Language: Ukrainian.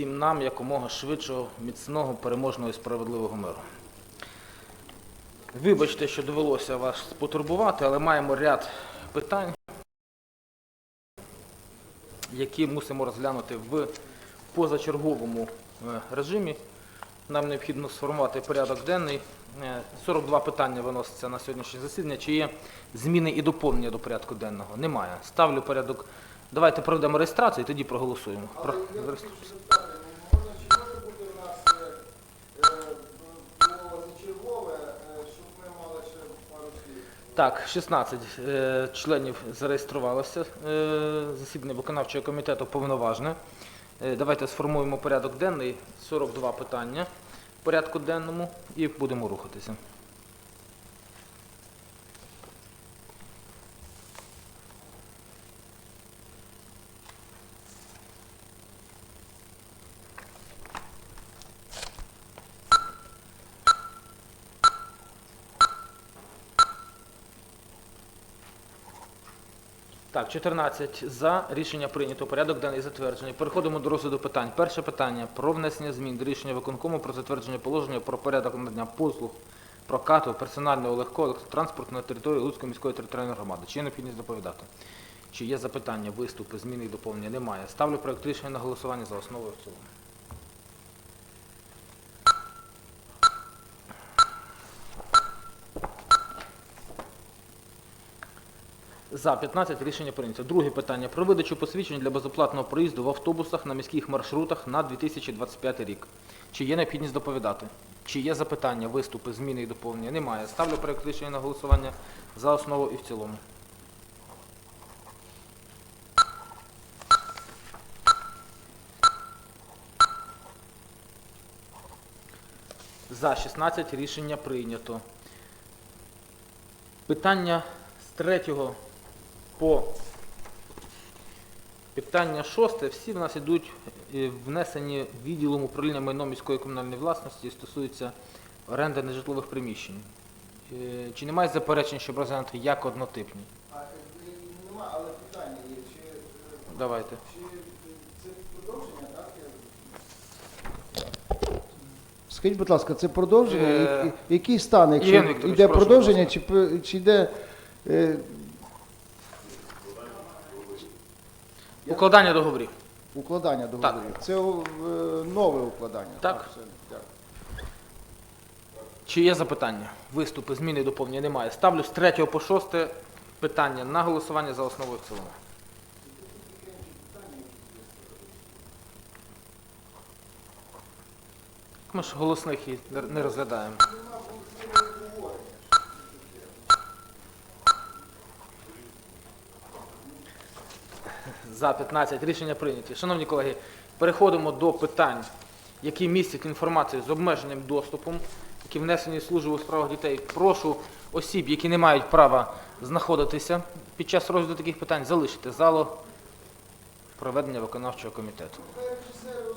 всім нам якомога швидшого, міцного, переможного і справедливого миру. Вибачте, що довелося вас потурбувати, але маємо ряд питань, які мусимо розглянути в позачерговому е, режимі. Нам необхідно сформувати порядок денний. Е, 42 питання виносяться на сьогоднішнє засідання. Чи є зміни і доповнення до порядку денного? Немає. Ставлю порядок. Давайте проведемо реєстрацію і тоді проголосуємо. Про... Так, 16 е, членів зареєструвалося. Е, засідання виконавчого комітету повноважне. Е, давайте сформуємо порядок денний. 42 питання в порядку денному і будемо рухатися. Так, 14 за. Рішення прийнято. Порядок денний затверджений. Переходимо до розгляду питань. Перше питання про внесення змін до рішення виконкому про затвердження положення про порядок надання послуг прокату персонального легкого електротранспорту на території Луцької міської територіальної громади. Чи є необхідність доповідати? Чи є запитання, виступи, зміни і доповнення? Немає. Ставлю проект рішення на голосування за основу і в цілому. За 15 рішення прийнято. Друге питання про видачу посвідчень для безоплатного проїзду в автобусах на міських маршрутах на 2025 рік. Чи є необхідність доповідати? Чи є запитання, виступи, зміни і доповнення? Немає. Ставлю проект рішення на голосування за основу і в цілому. За 16 рішення прийнято. Питання з третього по питання шосте. Всі в нас йдуть е, внесені відділом управління майном міської комунальної власності і стосуються оренди нежитлових приміщень. Е, Чи немає заперечень, щоб розглянути як однотипні? А е, нема, але питання є. Чи, Давайте. чи це продовження, так? Скажіть, будь ласка, це продовження? Е, Який- стан, якщо Євген Вікторович, йде продовження, чи, чи йде е, Укладання договорів. укладання договорів? Це е, нове укладання. Так. дякую. Чи є запитання? Виступи, зміни і доповнення немає. Ставлю з 3 по 6 питання на голосування за основу і в цілому. Ми ж голосних і не розглядаємо. За 15 рішення прийняті. Шановні колеги, переходимо до питань, які містять інформацію з обмеженим доступом, які внесені в службу у справах дітей. Прошу осіб, які не мають права знаходитися під час розгляду таких питань, залишити залу проведення виконавчого комітету.